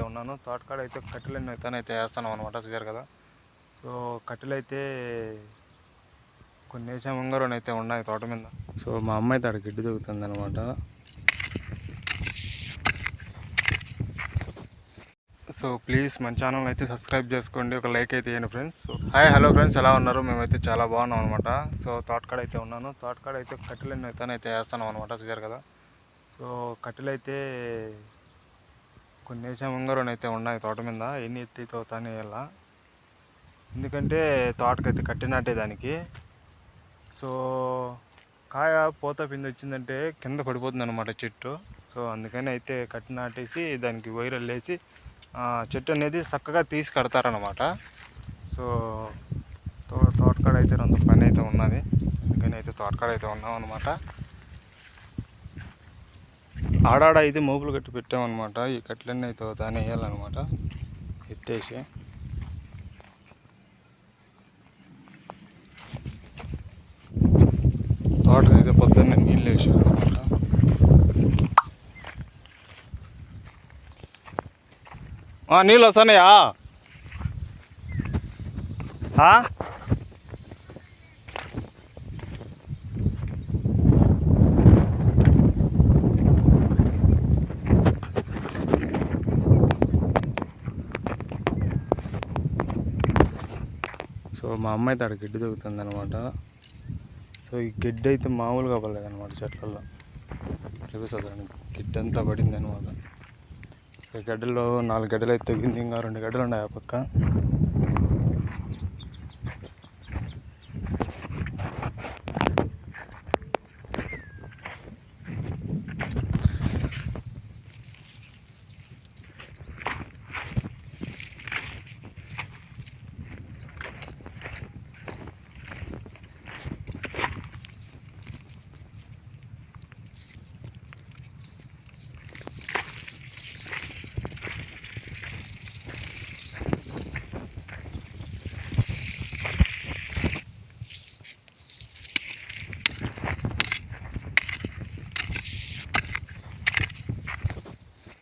అయితే ఉన్నాను. తోటకాడ అయితే కట్టెలన్నీ అయితే అయితే వేస్తాను అనమాట చూసారు కదా. సో కట్టెలు అయితే కొన్ని వేసాం ఉంగరం అయితే ఉన్నాయి తోట మీద. సో మా అమ్మ అయితే అక్కడ గిడ్డు దిగుతుంది అనమాట సో ప్లీజ్ మన ఛానల్ అయితే సబ్స్క్రైబ్ చేసుకోండి. ఒక లైక్ అయితే ఇవ్వండి friends so hi hello friends ఎలా ఉన్నారు? మేమైతే చాలా బాగున్నాం అనమాట సో తోటకాడ అయితే ఉన్నాను. తోటకాడ అయితే కట్టెలన్నీ అయితే అయితే వేస్తాను అనమాట చూసారు కదా. సో కట్టెలు అయితే కొన్ని వేసాం ఉంగరం అయితే ఉన్నాయి తోట మీద. ఎన్ని ఎత్తి తోతానే ఇలా ఎందుకంటే తోటకైతే కట్టినట్టే దానికి. సో కాయ పూత పిండి వచ్చిందంటే కింద పడిపోతుంది అనమాట చెట్టు. సో అందుకని అయితే కట్టి నాటేసి దానికి వైరల్ వేసి ఆ, చెట్టు అనేది చక్కగా తీసి కడతారనమాట సో తో తోటకాడ అయితే రెండు పని అయితే ఉన్నది. అందుకని అయితే తోటకాడ అయితే ఉన్నాం అనమాట ఆడాడ అయితే మోపులు కట్టి పెట్టామన్నమాట. ఈ కట్లన్నీ అయితే దాన్ని వేయాలన్నమాట. ఎత్తేసి. తోట అయితే పొద్దున్నే నీళ్ళు వేసారు అనమాట నీళ్ళు వస్తున్నాయా? సో మా అమ్మ అయితే ఆడ గిడ్డు దొరుకుతుంది అనమాట సో ఈ గిడ్డ అయితే మామూలుగా పడలేదు అనమాట చెట్లలో చూపిస్తుంది గిడ్డ అంతా పడింది అనమాట ఈ గడ్డలో నాలుగు గడ్డలు అయితే తగ్గింది ఇంకా రెండు గడ్డలు ఉన్నాయి ఆ పక్క.